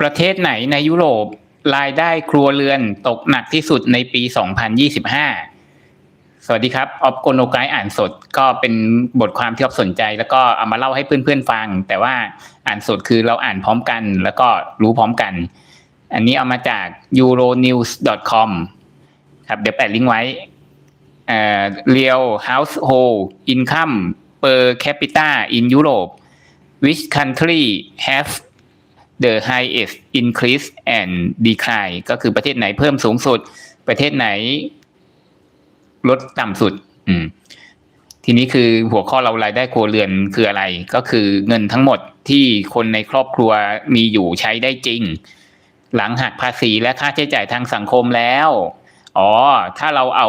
ประเทศไหนในยุโรปรายได้ครัวเรือนตกหนักที่สุดในปี 2025 สวัสดีครับ ออฟโกโนไกอ่านสดก็เป็นบทความที่ออฟสนใจ แล้วก็เอามาเล่าให้เพื่อนๆฟัง แต่ว่าอ่านสดคือเราอ่านพร้อมกัน แล้วก็รู้พร้อมกัน อันนี้เอามาจาก euronews.com ครับ เดี๋ยวแปะลิงก์ไว้เอ่อ real household income per capita in Europe which country have the highest increase and decline ก็คือประเทศไหนเพิ่มสูงสุด ประเทศไหนลดต่ำสุด อืม ทีนี้คือหัวข้อเรารายได้ครัวเรือนคืออะไร ก็คือเงินทั้งหมดที่คนในครอบครัวมีอยู่ใช้ได้จริง หลังหักภาษีและค่าใช้จ่ายทางสังคมแล้ว อ๋อ ถ้าเราเอา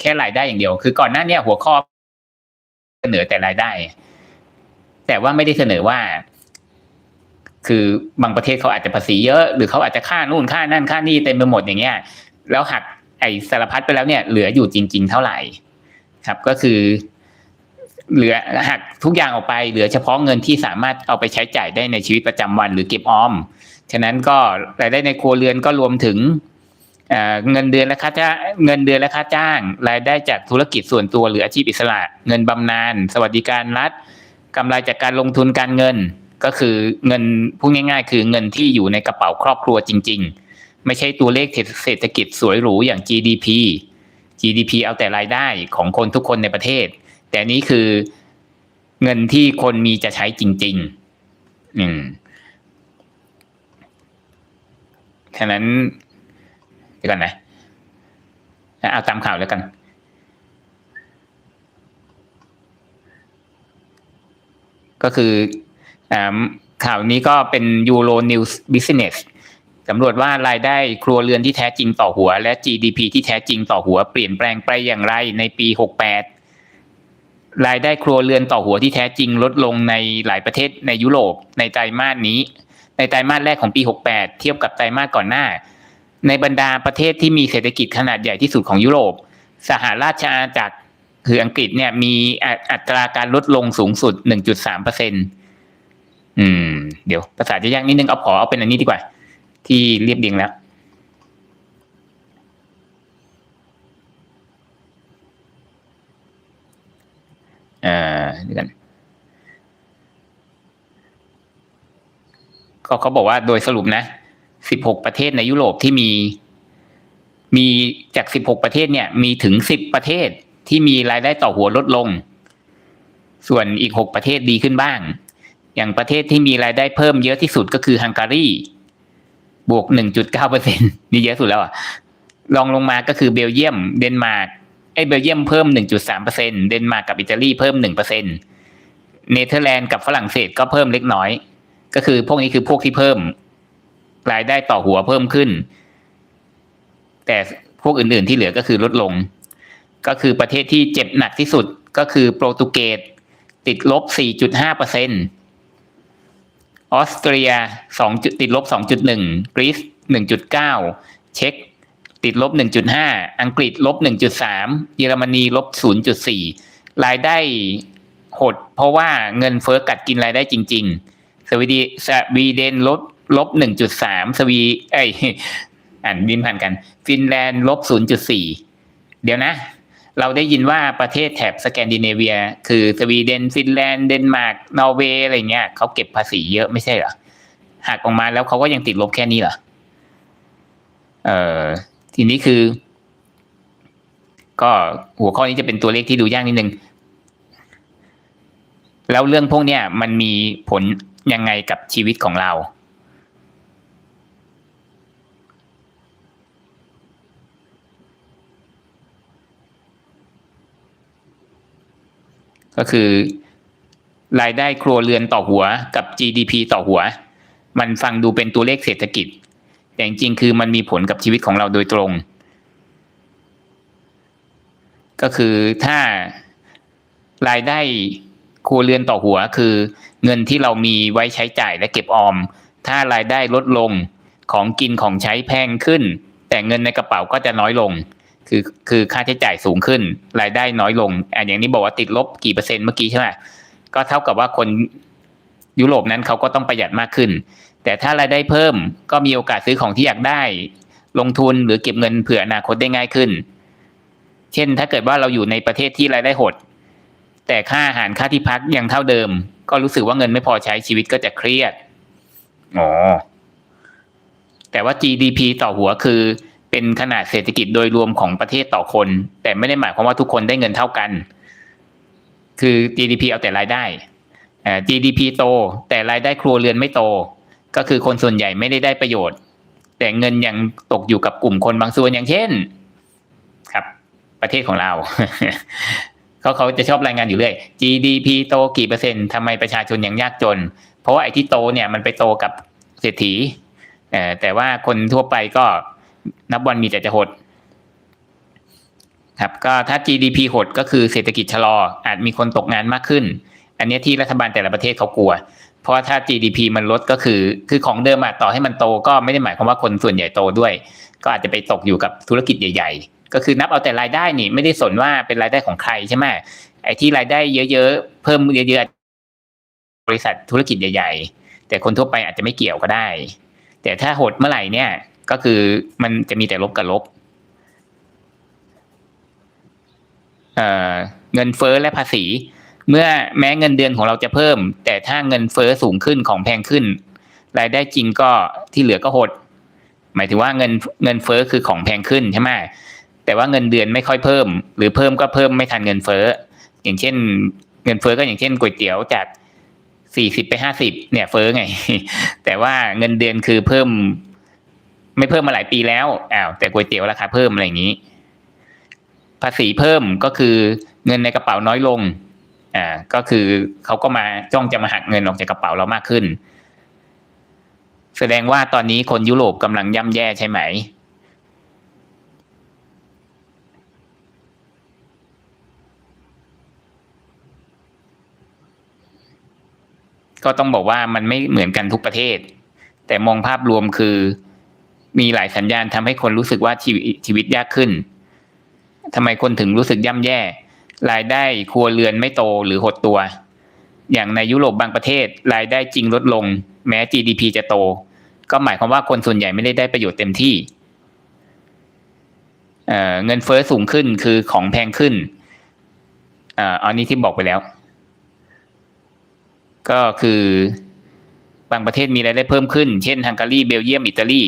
แค่รายได้อย่างเดียว คือก่อนหน้านี้หัวข้อเสนอแต่รายได้ แต่ว่าไม่ได้เสนอว่า คือบางประเทศเขาอาจจะภาษีเยอะ หรือเขาอาจจะค่านู่นค่านั่นค่านี่เต็มไปหมดอย่างเงี้ยแล้วหักไอสารพัดไปแล้วเนี่ยเหลืออยู่จริง ๆ เท่าไหร่ ครับก็คือ เหลือหักทุกอย่างออกไปเหลือเฉพาะเงินที่สามารถเอาไปใช้จ่ายได้ในชีวิตประจำวันหรือเก็บออม ฉะนั้นก็รายได้ในครัวเรือนก็รวมถึงเอ่อเงินเดือนและค่าจ้างเงินเดือนและค่าจ้าง รายได้จากธุรกิจส่วนตัวหรืออาชีพอิสระ เงินบำนาญสวัสดิการรัฐกำไรจากการลงทุนการเงิน ก็คือเงินพูดง่าย ๆ คือเงินที่อยู่ในกระเป๋าครอบครัวจริง ๆ ไม่ใช่ตัวเลขเศรษฐกิจสวยหรูอย่าง GDP GDP เอาแต่รายได้ของคนทุกคนในประเทศ แต่นี้คือเงินที่คนมีจะใช้จริง ๆ อืมฉะนั้นเดี๋ยวก่อนนะเอาตามข่าวแล้วกัน ก็คือ ข่าวนี้ก็เป็น Euro News Business สำรวจว่ารายได้ครัวเรือนที่แท้จริงต่อหัว และ GDP ที่แท้จริงต่อหัวเปลี่ยนแปลงไปอย่างไรในปี 68 รายได้ครัวเรือนต่อหัวที่แท้จริงลดลงในหลายประเทศในยุโรปในไตรมาสนี้ ในไตรมาสแรกของปี 68 เทียบกับไตรมาสก่อนหน้า ในบรรดาประเทศที่มีเศรษฐกิจขนาดใหญ่ที่สุดของยุโรป สหราชอาณาจักรคืออังกฤษเนี่ยมีอัตราการลดลงสูงสุด 1.3เปอร์เซ็น อืม เดี๋ยวภาษาจะยากนิดนึงเอาขอเอาเป็นอันนี้ดีกว่า ที่เรียบเรียงแล้ว อ่าเดี๋ยวกันก็เขาบอกว่าโดยสรุปนะ16ประเทศในยุโรปที่มี มีจาก16ประเทศเนี่ย มีถึง10ประเทศที่มีรายได้ต่อหัวลดลง ส่วนอีก6ประเทศดีขึ้นบ้าง อย่างประเทศที่มีรายได้เพิ่มเยอะที่สุดก็คือฮังการีบวก 1.9เปอร์เซ็นนี่เยอะสุดแล้วอะรองลงมาก็คือเบลเยียม เดนมาร์กไอ้เบลเยียมเพิ่ม 1.3เปอร์เซ็นเดนมาร์กกับอิตาลีเพิ่ม1เปอร์เซ็นเนเธอร์แลนด์กับฝรั่งเศสก็เพิ่มเล็กน้อย ก็คือพวกนี้คือพวกที่เพิ่ม รายได้ต่อหัวเพิ่มขึ้น แต่พวกอื่นๆที่เหลือก็คือลดลง ก็คือประเทศที่เจ็บหนักที่สุดก็คือโปรตุเกสติดลบ 4.5เป ออสเตรียสองจุดติดลบสองจุดหนึ่งกรีซหนึ่งจุดเก้าเช็กติดลบหนึ่งจุดห้าอังกฤษลบหนึ่งจุดสามเยอรมนีลบศูนย์จุดสี่รายได้หด เพราะว่าเงินเฟ้อกัดกินรายได้จริง ๆ สวีดีสวีเดนลดลบหนึ่งจุดสามสวีไออ่านบินผ่านกัน ฟินแลนด์ลบศูนย์จุดสี่เดี๋ยวนะ เราได้ยินว่าประเทศแถบสแกนดิเนเวีย คือสวีเดนฟินแลนด์เดนมาร์กนอร์เวย์อะไรเงี้ยเขาเก็บภาษีเยอะไม่ใช่เหรอหักออกมาแล้วเขาก็ยังติดลบแค่นี้เหรอเออทีนี้คือ ก็หัวข้อนี้จะเป็นตัวเลขที่ดูยากนิดนึงแล้วเรื่องพวกเนี้ยมันมีผลยังไงกับชีวิตของเรา ก็คือรายได้ครัวเรือนต่อหัวกับ GDP ต่อหัว มันฟังดูเป็นตัวเลขเศรษฐกิจ แต่จริงๆคือมันมีผลกับชีวิตของเราโดยตรง ก็คือถ้ารายได้ครัวเรือนต่อหัวคือ เงินที่เรามีไว้ใช้จ่ายและเก็บออม ถ้ารายได้ลดลงของกินของใช้แพงขึ้น แต่เงินในกระเป๋าก็จะน้อยลง คือคือค่าใช้จ่ายสูงขึ้น รายได้น้อยลงอะอย่างนี้บอกว่าติดลบกี่เปอร์เซ็นต์เมื่อกี้ใช่ไหมก็เท่ากับว่าคนยุโรปนั้นเขาก็ต้องประหยัดมากขึ้น แต่ถ้ารายได้เพิ่มก็มีโอกาสซื้อของที่อยากได้ ลงทุนหรือเก็บเงินเผื่ออนาคตได้ง่ายขึ้น เช่นถ้าเกิดว่าเราอยู่ในประเทศที่รายได้หด แต่ค่าอาหารค่าที่พักยังเท่าเดิม ก็รู้สึกว่าเงินไม่พอใช้ชีวิตก็จะเครียดอ๋อแต่ว่า GDP ต่อหัวคือ เป็นขนาดเศรษฐกิจโดยรวมของประเทศต่อคน แต่ไม่ได้หมายความว่าทุกคนได้เงินเท่ากัน คือ GDP เอาแต่รายได้ GDP โต แต่รายได้ครัวเรือนไม่โต ก็คือคนส่วนใหญ่ไม่ได้ได้ประโยชน์ แต่เงินยังตกอยู่กับกลุ่มคนบางส่วนอย่างเช่น ครับ ประเทศของเราเขาเขาจะชอบรายงานอยู่เรื่อย GDP โตกี่เปอร์เซ็นต์ทำไมประชาชนยังยากจน เพราะว่าไอ้ที่โตเนี่ยมันไปโตกับเศรษฐีแต่ว่าคนทั่วไปก็ นับวันมีแต่จะหดครับก็ถ้า GDP หดก็คือเศรษฐกิจชะลอ อาจมีคนตกงานมากขึ้น อันนี้ที่รัฐบาลแต่ละประเทศเขากลัว เพราะว่าถ้า GDP มันลดก็คือ คือของเดิมอะต่อให้มันโตก็ไม่ได้หมายความว่าคนส่วนใหญ่โตด้วย ก็อาจจะไปตกอยู่กับธุรกิจใหญ่ ๆ ก็คือนับเอาแต่รายได้นี่ไม่ได้สนว่าเป็นรายได้ของใครใช่ไหมไอ้ที่รายได้เยอะๆเพิ่มเยอะๆบริษัทธุรกิจใหญ่ ๆ แต่คนทั่วไปอาจจะไม่เกี่ยวก็ได้ แต่ถ้าหดเมื่อไหร่เนี่ย ก็คือมันจะมีแต่ลบกับลบเเงินเฟ้อและภาษี เมื่อแม้เงินเดือนของเราจะเพิ่ม แต่ถ้าเงินเฟ้อสูงขึ้นของแพงขึ้น รายได้จริงก็ที่เหลือก็หด หมายถึงว่าเงินเงินเฟ้อคือของแพงขึ้นใช่ไหมแต่ว่าเงินเดือนไม่ค่อยเพิ่ม หรือเพิ่มก็เพิ่มไม่ทันเงินเฟ้ออย่างเช่น เงินเฟ้อก็อย่างเช่นก๋วยเตี๋ยวจากสี่สิบไปห้าสิบเนี่ยเฟ้อไง แต่ว่าเงินเดือนคือเพิ่ม ไม่เพิ่มมาหลายปีแล้วอ้าวแต่ก๋วยเตี๋ยวราคาเพิ่มอะไรอย่างนี้ ภาษีเพิ่มก็คือเงินในกระเป๋าน้อยลงอ่าก็คือเขาก็มาจ้องจะมาหักเงินออกจากกระเป๋าเรามากขึ้น แสดงว่าตอนนี้คนยุโรปกำลังย่ำแย่ใช่ไหมก็ต้องบอกว่ามันไม่เหมือนกันทุกประเทศ แต่มองภาพรวมคือ มีหลายสัญญาณทำให้คนรู้สึกว่าชีวิตชีวิตยากขึ้นทำไมคนถึงรู้สึกย่ำแย่ รายได้ครัวเรือนไม่โตหรือหดตัว อย่างในยุโรปบางประเทศ รายได้จริงลดลง แม้ GDP จะโต ก็หมายความว่าคนส่วนใหญ่ไม่ได้ได้ประโยชน์เต็มที่เเงินเฟ้อสูงขึ้นคือของแพงขึ้นอันนี้ที่บอกไปแล้ว ก็คือบางประเทศมีรายได้เพิ่มขึ้น เช่นฮังการีเบลเยียม อิตาลี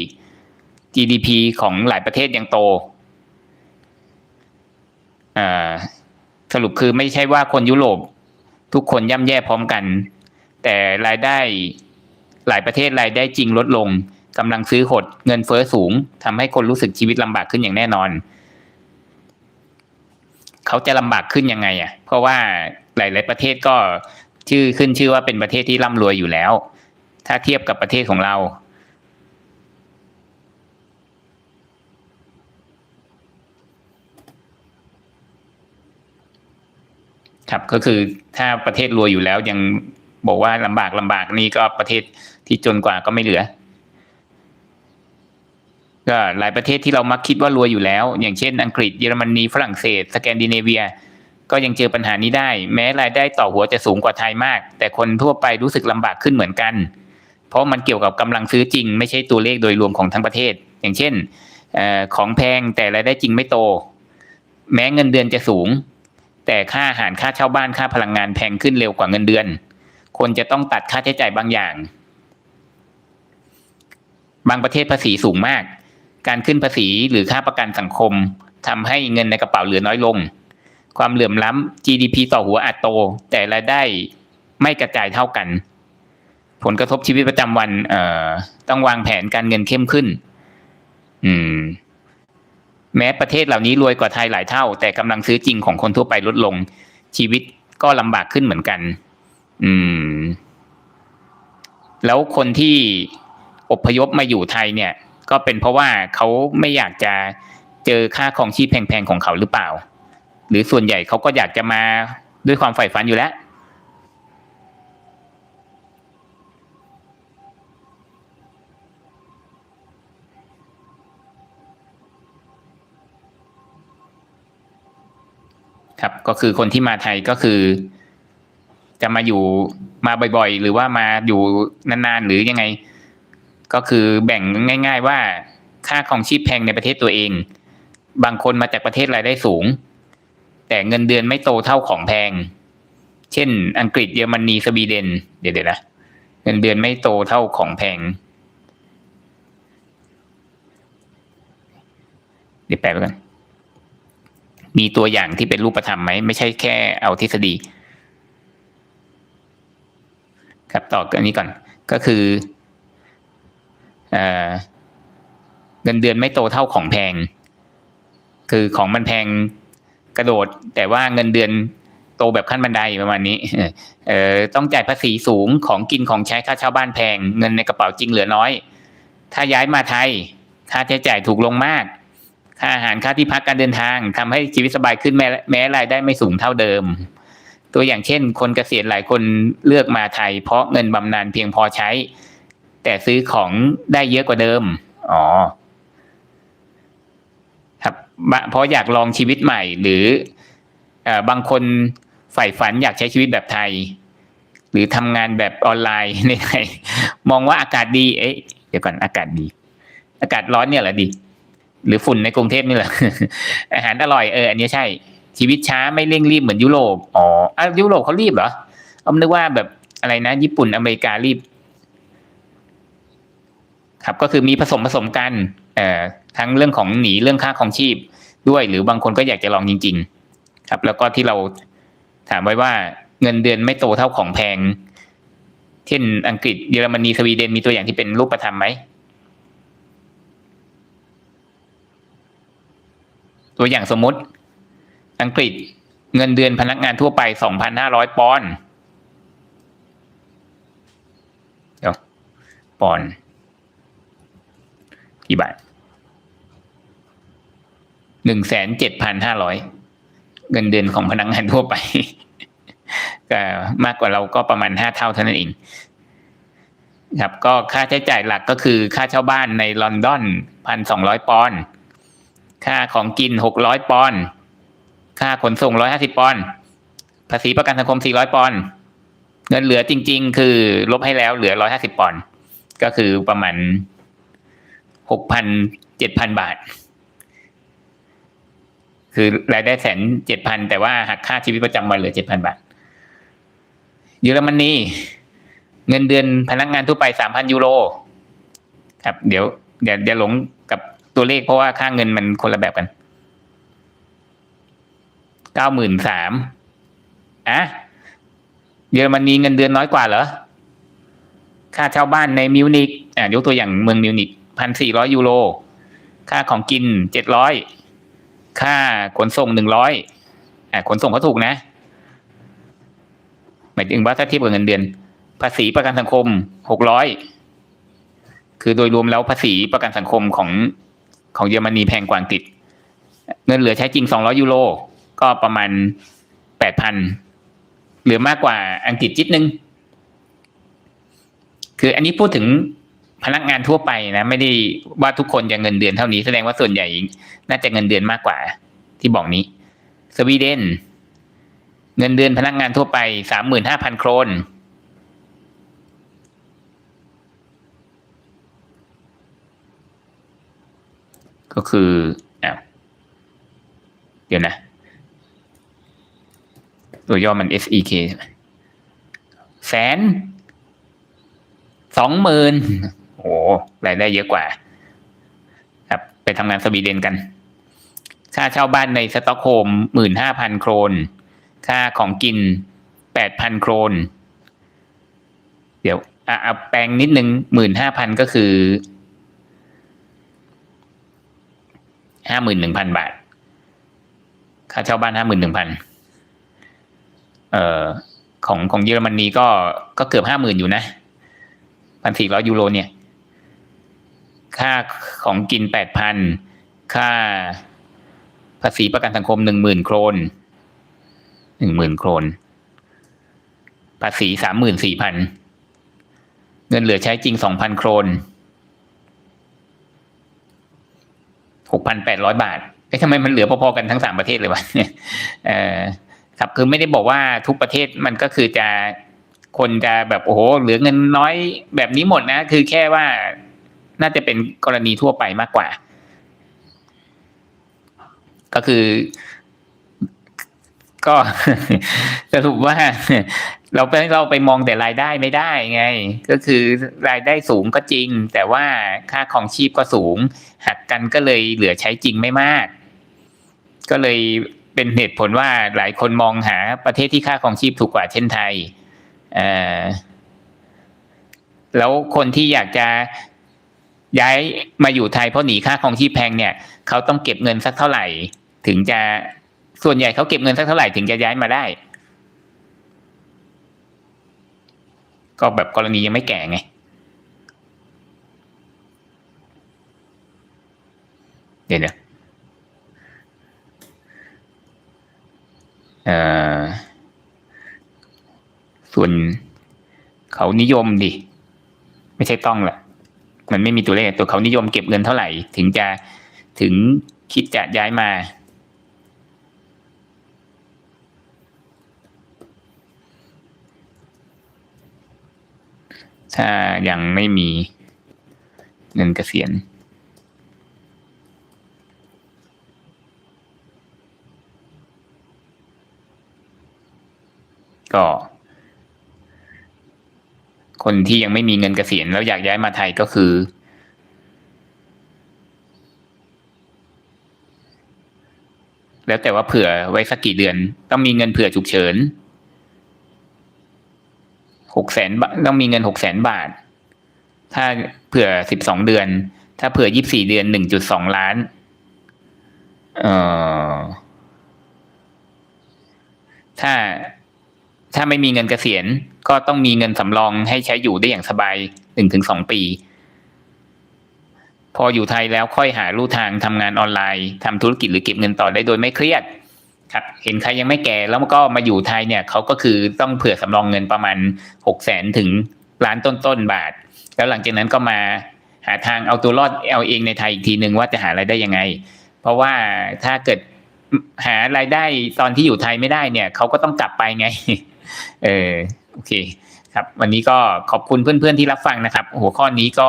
GDP ของหลายประเทศยังโตสรุปคือไม่ใช่ว่าคนยุโรปทุกคนย่ำแย่พร้อมกัน แต่รายได้หลายประเทศรายได้จริงลดลงกำลังซื้อหดเงินเฟ้อสูงทำให้คนรู้สึกชีวิตลำบากขึ้นอย่างแน่นอน เขาจะลำบากขึ้นยังไงอะ เพราะว่าหลาย ๆ ประเทศก็ชื่อขึ้นชื่อว่าเป็นประเทศที่ร่ำรวยอยู่แล้ว ถ้าเทียบกับประเทศของเรา ครับก็คือถ้าประเทศรวยอยู่แล้วยังบอกว่าลำบากลำบากนี่ก็ประเทศที่จนกว่าก็ไม่เหลือ ก็หลายประเทศที่เรามักคิดว่ารวยอยู่แล้ว อย่างเช่น อังกฤษเยอรมนีฝรั่งเศส สแกนดิเนเวีย ก็ยังเจอปัญหานี้ได้ แม้รายได้ต่อหัวจะสูงกว่าไทยมาก แต่คนทั่วไปรู้สึกลำบากขึ้นเหมือนกัน เพราะมันเกี่ยวกับกำลังซื้อจริง ไม่ใช่ตัวเลขโดยรวมของทั้งประเทศ อย่างเช่นของแพงแต่รายได้จริงไม่โต แม้เงินเดือนจะสูง แต่ค่าอาหารค่าเช่าบ้านค่าพลังงานแพงขึ้นเร็วกว่าเงินเดือน คนจะต้องตัดค่าใช้จ่ายบางอย่าง บางประเทศภาษีสูงมาก การขึ้นภาษีหรือค่าประกันสังคมทำให้เงินในกระเป๋าเหลือน้อยลง ความเหลื่อมล้ำ GDP ต่อหัวอาจโต แต่รายได้ไม่กระจายเท่ากัน ผลกระทบชีวิตประจำวัน เอ่อ ต้องวางแผนการเงินเข้มขึ้น อืม แม้ประเทศเหล่านี้รวยกว่าไทยหลายเท่า แต่กำลังซื้อจริงของคนทั่วไปลดลง ชีวิตก็ลำบากขึ้นเหมือนกัน อืม แล้วคนที่อพยพมาอยู่ไทยเนี่ย ก็เป็นเพราะว่าเขาไม่อยากจะเจอค่าของชีพแพงๆของเขาหรือเปล่า หรือส่วนใหญ่เขาก็อยากจะมาด้วยความใฝ่ฝันอยู่แล้ว ครับ ก็คือคนที่มาไทยก็คือ จะมาอยู่มาบ่อยๆ หรือว่ามาอยู่นานๆหรือยังไง ก็คือแบ่งง่าย ๆ ว่าค่าของชีพแพงในประเทศตัวเอง บางคนมาจากประเทศรายได้สูง แต่เงินเดือนไม่โตเท่าของแพง เช่น อังกฤษเยอรมนีสวีเดน เดี๋ยวๆนะเงินเดือนไม่โตเท่าของแพงเดี๋ยวแปลไปกัน มีตัวอย่างที่เป็นรูปธรรมไหมไม่ใช่แค่เอาทฤษฎี ครับต่ออันนี้ก่อนก็คือเอเงินเดือนไม่โตเท่าของแพง คือของมันแพงกระโดด แต่ว่าเงินเดือนโตแบบขั้นบันไดประมาณนี้เออต้องจ่ายภาษีสูงของกินของใช้ค่าเช่าบ้านแพง เงินในกระเป๋าจริงเหลือน้อย ถ้าย้ายมาไทย ค่าใช้จ่ายถูกลงมาก ค่าอาหารค่าที่พักการเดินทางทำให้ชีวิตสบายขึ้นแม้แม้รายได้ไม่สูงเท่าเดิม ตัวอย่างเช่น คนเกษียณหลายคนเลือกมาไทย เพราะเงินบำนาญเพียงพอใช้ แต่ซื้อของได้เยอะกว่าเดิม อ๋อครับเพราะอยากลองชีวิตใหม่ หรืออบางคนใฝ่ฝันอยากใช้ชีวิตแบบไทย หรือทำงานแบบออนไลน์ในไทยมองว่าอากาศดี เอ๊ะเดี๋ยวก่อนอากาศดี อากาศร้อนเนี่ยเหรอดี หรือฝุ่นในกรุงเทพนี่เหรออาหารอร่อยเอออันนี้ใช่ ชีวิตช้าไม่เร่งรีบเหมือนยุโรปอ๋ออะยุโรปเขารีบเหรอเอานึกว่าแบบอะไรนะ ญี่ปุ่นอเมริการีบ ครับก็คือมีผสมผสมกันเอ่อทั้งเรื่องของหนีเรื่องค่าของชีพด้วย หรือบางคนก็อยากจะลองจริง ๆ ครับ แล้วก็ที่เราถามไว้ว่าเงินเดือนไม่โตเท่าของแพง เช่นอังกฤษเยอรมนีสวีเดนมีตัวอย่างที่เป็นรูปธรรมไหม ตัวอย่างสมมติ อังกฤษเงินเดือนพนักงานทั่วไป2,500ปอนด์เดี๋ยวปอนด์กี่บาทหนึ่งแสนเจ็ดพันห้าร้อยเงินเดือนของพนักงานทั่วไปก็มากกว่าเราก็ประมาณห้าเท่าเท่านั้นเองครับก็ค่าใช้จ่ายหลักก็คือค่าเช่าบ้านในลอนดอนพันสองร้อยปอนด์ ค่าของกินหกร้อยปอนด์ค่าขนส่งร้อยห้าสิบปอนด์ภาษีประกันสังคมสี่ร้อยปอนด์เงินเหลือจริง ๆ คือลบให้แล้วเหลือร้อยห้าสิบปอนด์ก็คือประมาณหกพันเจ็ดพันบาท คือรายได้แสนเจ็ดพันแต่ว่าหักค่าชีวิตประจำวันเหลือเจ็ดพันบาท เยอรมนีเงินเดือนพนักงานทั่วไปสามพันยูโร ครับ เดี๋ยวเดี๋ยวเดี๋ยวหลงกับ ตัวเลขเพราะว่าค่าเงินมันคนละแบบกันเก้าหมื่นสามอะเยอรมนีเงินเดือนน้อยกว่าเหรอ ค่าเช่าบ้านในมิวนิกอ่ายกตัวอย่างเมืองมิวนิกพันสี่ร้อยยูโร ค่าของกินเจ็ดร้อยค่าขนส่งหนึ่งร้อยอ่าขนส่งเขาถูกนะหมายถึงว่าถ้าเทียบกับเงินเดือน ภาษีประกันสังคมหกร้อยคือโดยรวมแล้วภาษีประกันสังคมของ ของเยอรมนีแพงกว่าอังกฤษ เงินเหลือใช้จริงสองร้อยยูโรก็ประมาณแปดพันเหลือมากกว่าอังกฤษจิตนึง คืออันนี้พูดถึงพนักงานทั่วไปนะ ไม่ได้ว่าทุกคนจะเงินเดือนเท่านี้แสดงว่าส่วนใหญ่ น่าจะเงินเดือนมากกว่าที่บอกนี้ สวีเดน เงินเดือนพนักงานทั่วไปสามหมื่นห้าพันโครน ก็คืออ้าวเดี๋ยวนะ ตัวย่อมัน SEK ใช่ไหมแสนสองหมื่นโอ้รายได้เยอะกว่า ครับ ไปทำงานสวีเดนกัน ค่าเช่าบ้านในสต็อกโฮล์มหมื่นห้าพันโครน ค่าของกินแปดพันโครน เดี๋ยวอะเอาแปลงนิดนึงหมื่นห้าพันก็คือ ห้าหมื่นหนึ่งพันบาท ค่าเช่าบ้านห้าหมื่นหนึ่งพันเอ่อของของเยอรมนีก็ก็เกือบห้าหมื่นอยู่นะพันสี่ร้อยยูโรเนี่ย ค่าของกินแปดพันค่าภาษีประกันสังคมหนึ่งหมื่นโครนหนึ่งหมื่นโครน ภาษีสามหมื่นสี่พัน เงินเหลือใช้จริงสองพันโครน หกพันแปดร้อยบาทเอ๊ะทำไมมันเหลือพอๆกันทั้งสามประเทศเลยวะเออครับคือไม่ได้บอกว่าทุกประเทศมันก็คือจะคนจะแบบโอ้โหเหลือเงินน้อยแบบนี้หมดนะ คือแค่ว่าน่าจะเป็นกรณีทั่วไปมากกว่า ก็คือ ก็สรุปว่า เราไปเราไปมองแต่รายได้ไม่ได้ไง ก็คือรายได้สูงก็จริง แต่ว่าค่าของชีพก็สูง หักกันก็เลยเหลือใช้จริงไม่มาก ก็เลยเป็นเหตุผลว่าหลายคนมองหาประเทศที่ค่าของชีพถูกกว่าเช่นไทยแล้วคนที่อยากจะย้ายมาอยู่ไทยเพราะหนีค่าของชีพแพงเนี่ยเขาต้องเก็บเงินสักเท่าไหร่ ถึงจะส่วนใหญ่เขาเก็บเงินสักเท่าไหร่ถึงจะย้ายมาได้ ก็แบบกรณียังไม่แก่ไง เดี๋ยวเดี๋ยวส่วนเขานิยมดิ ไม่ใช่ต้องละมันไม่มีตัวเลขตัวเขานิยมเก็บเงินเท่าไหร่ ถึงจะถึงคิดจะย้ายมา ถ้ายังไม่มีเงินเกษียณก็คนที่ยังไม่มีเงินเกษียณแล้วอยากย้ายมาไทยก็คือ แล้วแต่ว่าเผื่อไว้สักกี่เดือน ต้องมีเงินเผื่อฉุกเฉิน หกแสนต้องมีเงินหกแสนบาท ถ้าเผื่อสิบสองเดือน ถ้าเผื่อยี่บสี่เดือนหนึ่งจุดสองล้าน เอ่อ ถ้าถ้าไม่มีเงินเกษียณ ก็ต้องมีเงินสำรองให้ใช้อยู่ได้อย่างสบายหนึ่งถึงสองปี พออยู่ไทยแล้วค่อยหาลู่ทางทำงานออนไลน์ทำธุรกิจหรือเก็บเงินต่อได้โดยไม่เครียด ครับเห็นใครยังไม่แก่แล้วก็มาอยู่ไทยเนี่ยเขาก็คือต้องเผื่อสำรองเงินประมาณหกแสนถึงล้านต้นๆบาท แล้วหลังจากนั้นก็มาหาทางเอาตัวรอดเอาเองในไทยอีกทีหนึ่งว่าจะหารายได้ยังไง เพราะว่าถ้าเกิดหารายได้ตอนที่อยู่ไทยไม่ได้เนี่ยเขาก็ต้องกลับไปไง เออโอเค ครับ วันนี้ก็ขอบคุณเพื่อนๆที่รับฟังนะครับ หัวข้อนี้ก็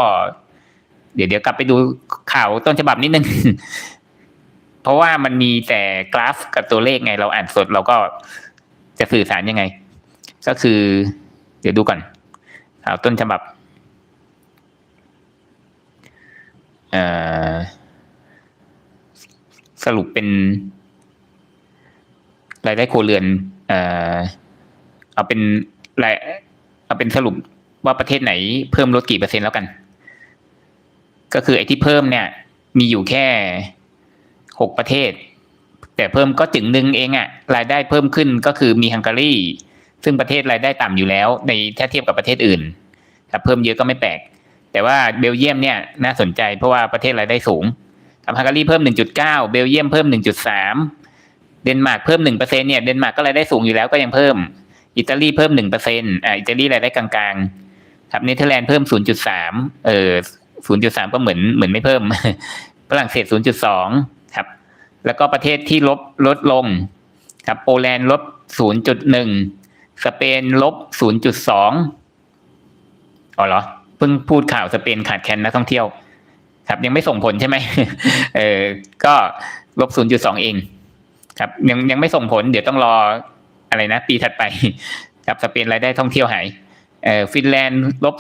เดี๋ยวเดี๋ยวกลับไปดูข่าวต้นฉบับนิดนึง เพราะว่ามันมีแต่กราฟกับตัวเลขไง เราอ่านสดเราก็จะสื่อสารยังไง ก็คือ เดี๋ยวดูก่อนข่าต้นฉบับสรุปเป็นรายได้ครัวเรือนเออเอาเป็นรายเอาเป็นสรุปว่าประเทศไหนเพิ่มลดกี่เปอร์เซ็นต์แล้วกัน ก็คือไอ้ที่เพิ่มเนี่ย มีอยู่แค่ หกประเทศ แต่เพิ่มก็จึงหนึ่งเองอะรายได้เพิ่มขึ้นก็คือมีฮังการีซึ่งประเทศรายได้ต่ำอยู่แล้ว ในถ้าเทียบกับประเทศอื่นถ้าเพิ่มเยอะก็ไม่แปลก แต่ว่าเบลเยียมเนี่ยน่าสนใจเพราะว่าประเทศรายได้สูงฮังการีเพิ่ม 1.9 เบลเยียมเพิ่ม 1.3 เดนมาร์กเพิ่ม1%เนี่ยเดนมาร์กก็รายได้สูงอยู่แล้วก็ยังเพิ่ม อิตาลีเพิ่ม1%อ่าอิตาลีรายได้กลางๆครับเนเธอร์แลนด์เพิ่ม 0.3 เออ0.3 ก็เหมือนเหมือนไม่เพิ่ม ฝรั่งเศส 0.2ครับ แล้วก็ประเทศที่ลบลดลงครับโปแลนด์ลบ 0.1 สเปนลบ 0.2อ๋อเหรอเพิ่งพูดข่าวสเปนขาดแคลนนักท่องเที่ยว ครับยังไม่ส่งผลใช่ไหมเออก็ลบ 0.2 เองครับยังยังไม่ส่งผลเดี๋ยวต้องรออะไรนะ ปีถัดไปครับสเปนรายได้ท่องเที่ยวหายเออฟินแลนด์ลบ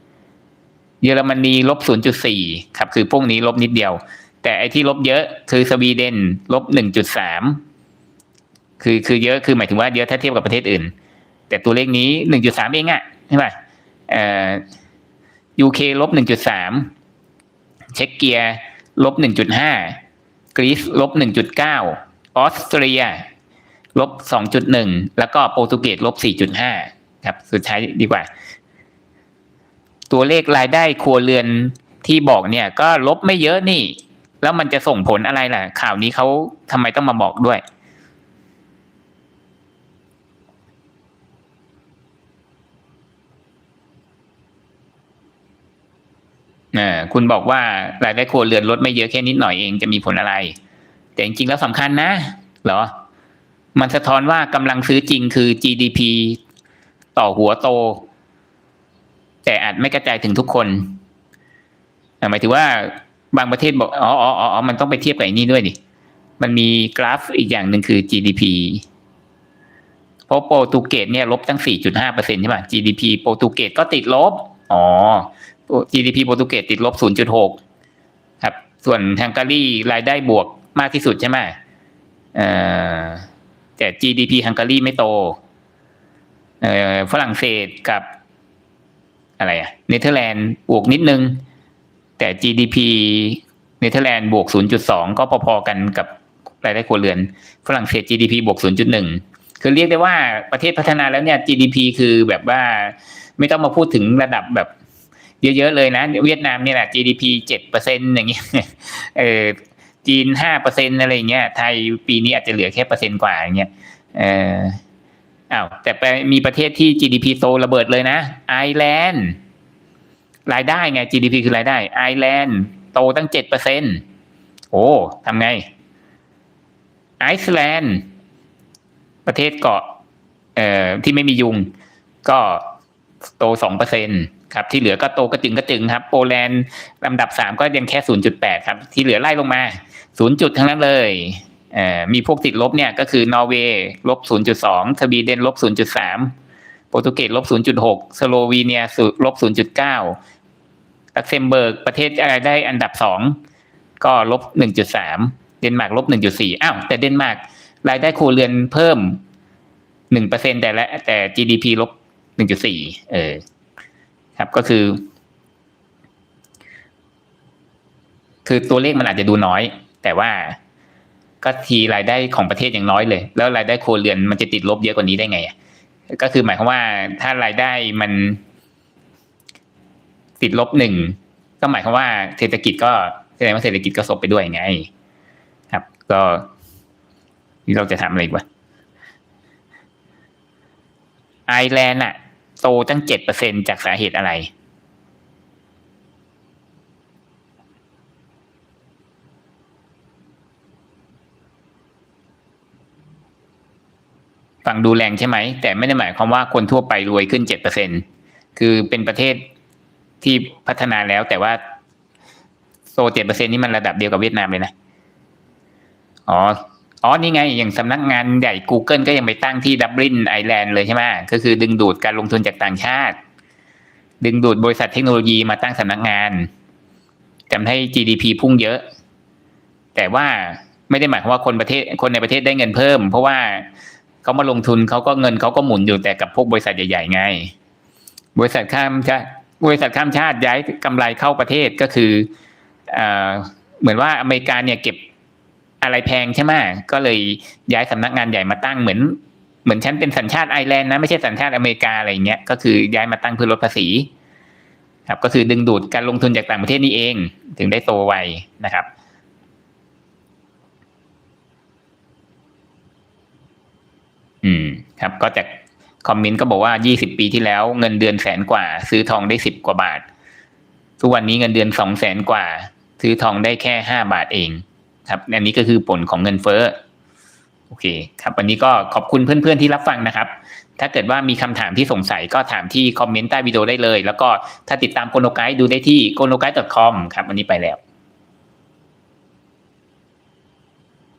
0.4 เยอรมนีลบ 0.4 ครับ คือพวกนี้ลบนิดเดียว แต่ไอ้ที่ลบเยอะคือสวีเดนลบ1.3คือคือเยอะคือหมายถึงว่าเยอะถ้าเทียบกับประเทศอื่น แต่ตัวเลขนี้1.3เองอะใช่ป่ะเอ่อ UK ลบ1.3เช็กเกียลบ1.5กรีซลบ1.9ออสเตรียลบ2.1แล้วก็โปรตุเกสลบ4.5ครับ สุดท้ายดีกว่า ตัวเลขรายได้ครัวเรือนที่บอกเนี่ย ก็ลบไม่เยอะนี่ แล้วมันจะส่งผลอะไรล่ะ ข่าวนี้เขาทำไมต้องมาบอกด้วยเออคุณบอกว่ารายได้ครัวเรือนลดไม่เยอะแค่นิดหน่อยเองจะมีผลอะไร แต่จริงๆแล้วสำคัญนะเหรอ มันสะท้อนว่ากำลังซื้อจริงคือ GDP ต่อหัวโต แต่อาจไม่กระจายถึงทุกคนหมายถึงว่า บางประเทศบอกอ๋ออ๋ออ๋อมันต้องไปเทียบกับไอ้นี่ด้วยดิมันมีกราฟอีกอย่างหนึ่งคือ GDP เพราะโปรตุเกสเนี่ยลบตั้ง 4.5เปอร์เซ็นใช่ไหม GDP โปรตุเกสก็ติดลบ อ๋อ GDP โปรตุเกสติดลบ 0.6 ครับ ส่วนฮังการีรายได้บวกมากที่สุดใช่ไหมเอ่อแต่ GDP ฮังการีไม่โตเอ่อฝรั่งเศสกับ อะไรอะเนเธอร์แลนด์บวกนิดนึง แต่ GDP เนเธอร์แลนด์บวก 0.2 ก็พอๆกันกับรายได้ครัวเรือน ฝรั่งเศส GDP บวก 0.1 คือเรียกได้ว่าประเทศพัฒนาแล้วเนี่ย GDP คือแบบว่าไม่ต้องมาพูดถึงระดับแบบเยอะๆเลยนะ เวียดนามเนี่ยแหละ GDP เจ็ดเปอร์เซ็นอย่างเงี้ยเออจีนห้าเปอร์เซ็นอะไรเงี้ยไทยปีนี้อาจจะเหลือแค่เปอร์เซ็นต์กว่าอย่างเงี้ยเอออ้าวแต่ไปมีประเทศที่ GDP โตระเบิดเลยนะไอร์แลนด์ รายได้ไง GDP คือรายได้ไอร์แลนด์โตตั้งเจ็ดเปอร์เซ็นโอ้ทำไง ไอซ์แลนด์ ประเทศเกาะเอ่อที่ไม่มียุง ก็โตสองเปอร์เซ็นครับ ที่เหลือก็โตกระจึงกระจึงครับ โปแลนด์ลำดับสามก็ยังแค่ศูนย์จุดแปดครับ ที่เหลือไล่ลงมาศูนย์จุดทั้งนั้นเลยเอ่อมีพวกติดลบเนี่ยก็คือนอร์เวย์ลบศูนย์จุดสองสวีเดนลบศูนย์จุดสาม โปรตุเกสลบศูนย์จุดหกสโลวีเนียลบศูนย์จุดเก้าลักเซมเบิร์กประเทศอะไรได้อันดับสองก็ลบหนึ่งจุดสามเดนมาร์กลบหนึ่งจุดสี่อ้าว แต่เดนมาร์กรายได้ครัวเรือนเพิ่มหนึ่งเปอร์เซ็นแต่ละแต่ GDP ลบหนึ่งจุดสี่เออ ครับก็คือ คือตัวเลขมันอาจจะดูน้อย แต่ว่าก็ทีรายได้ของประเทศยังน้อยเลย แล้วรายได้ครัวเรือนมันจะติดลบเยอะกว่านี้ได้ไงอะ ก็คือหมายความว่าถ้ารายได้มันติดลบหนึ่งก็หมายความว่าเศรษฐกิจก็แสดงว่าเศรษฐกิจก็ซบไปด้วยไง ครับ ก็นี่เราจะทำอะไรกวะไอร์แลนด์อะโตตั้งเจ็ดเปอร์เซ็นจากสาเหตุอะไร ฟังดูแรงใช่ไหม แต่ไม่ได้หมายความว่าคนทั่วไปรวยขึ้นเจ็ดเปอร์เซ็นคือเป็นประเทศที่พัฒนาแล้วแต่ว่าโซเจ็ดเปอร์เซ็นนี่มันระดับเดียวกับเวียดนามเลยนะ อ๋อ อ๋อ นี่ไง อย่างสำนักงานใหญ่ Google ก็ยังไปตั้งที่ดับลินไอแลนด์เลยใช่ไหมก็คือดึงดูดการลงทุนจากต่างชาติ ดึงดูดบริษัทเทคโนโลยีมาตั้งสำนักงานทำให้ GDP พุ่งเยอะ แต่ว่าไม่ได้หมายความว่าคนประเทศคนในประเทศได้เงินเพิ่ม เพราะว่า เขามาลงทุนเขาก็เงินเขาก็หมุนอยู่แต่กับพวกบริษัทใหญ่ๆไง บริษัทข้ามชาติบริษัทข้ามชาติย้ายกำไรเข้าประเทศก็คือเอเหมือนว่าอเมริกาเนี่ยเก็บอะไรแพงใช่ไหมก็เลยย้ายสำนักงานใหญ่มาตั้งเหมือนเหมือนฉันเป็นสัญชาติไอร์แลนด์นะไม่ใช่สัญชาติอเมริกาอะไรอย่างเงี้ยก็คือย้ายมาตั้งเพื่อลดภาษี ครับ ก็คือดึงดูดการลงทุนจากต่างประเทศนี่เอง ถึงได้โตไวนะครับ อืม ครับ ก็จากคอมเมนต์ก็บอกว่า20ปีที่แล้วเงินเดือนแสนกว่า ซื้อทองได้10กว่าบาท ทุกวันนี้เงินเดือนสองแสนกว่า ซื้อทองได้แค่5บาทเอง ครับอันนี้ก็คือผลของเงินเฟ้อโอเค ครับ วันนี้ก็ขอบคุณเพื่อนๆที่รับฟังนะครับ ถ้าเกิดว่ามีคำถามที่สงสัยก็ถามที่คอมเมนต์ใต้วิดีโอได้เลย แล้วก็ถ้าติดตามโกโนไกด์ดูได้ที่ g o n o g u i d e c o m ครับ วันนี้ไปแล้ว